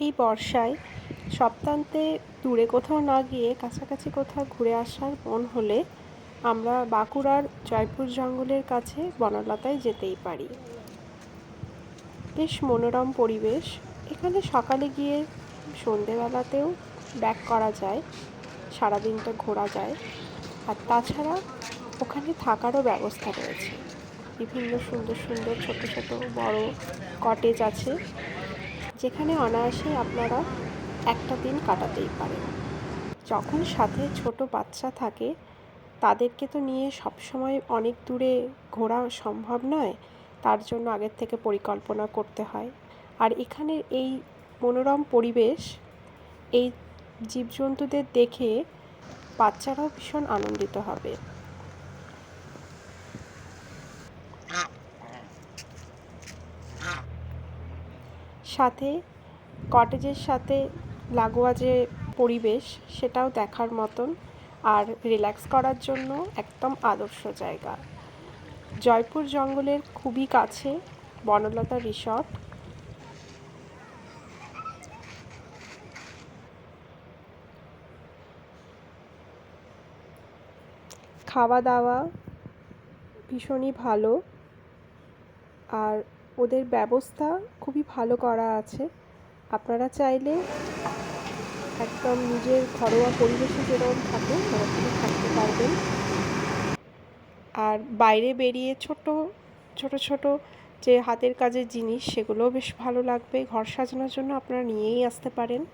এই বর্ষায় সপ্তাহান্তে দূরে কোথাও না গিয়ে কাছাকাছি কোথাও ঘুরে আসার মন হলে আমরা বাঁকুড়ার জয়পুর জঙ্গলের কাছে বনলতায় যেতেই পারি। বেশ মনোরম পরিবেশ। এখানে সকালে গিয়ে সন্ধেবেলাতেও ব্যাক করা যায়, সারাদিনটা ঘোরা যায়। আর তাছাড়া ওখানে থাকারও ব্যবস্থা রয়েছে। বিভিন্ন সুন্দর সুন্দর ছোট ছোট বড় কটেজ আছে। যেখানে অনায়াসে আপনারা একটা দিন কাটাতেই পারেন। যখন সাথে ছোট বাচ্চা থাকে, তাদেরকে তো নিয়ে সবসময় অনেক দূরে ঘোরা সম্ভব নয়, তার জন্য আগের থেকে পরিকল্পনা করতে হয়। আর এখানের এই মনোরম পরিবেশ, এই জীবজন্তুদের দেখে বাচ্চারাও ভীষণ আনন্দিত হবে। সাথে, কটেজের সাথে লাগোয়া যে পরিবেশ, সেটাও দেখার মতন আর রিল্যাক্স করার জন্য একদম আদর্শ জায়গা। জয়পুর জঙ্গলের খুবই কাছে বনলতা রিসর্ট। খাওয়া দাওয়া ভীষণই ভালো। আর ওদের ব্যবস্থা খুবই ভালো করা আছে। আপনারা চাইলে একদম নিজের ঘরোয়া পরিবেশে যেরকম থাকে ওরকমই থাকতে পারবেন। আর বাইরে বেরিয়ে ছোট ছোট ছোট যে হাতের কাজের জিনিস, সেগুলোও বেশ ভালো লাগবে। ঘর সাজানোর জন্য আপনারা নিয়েই আসতে পারেন।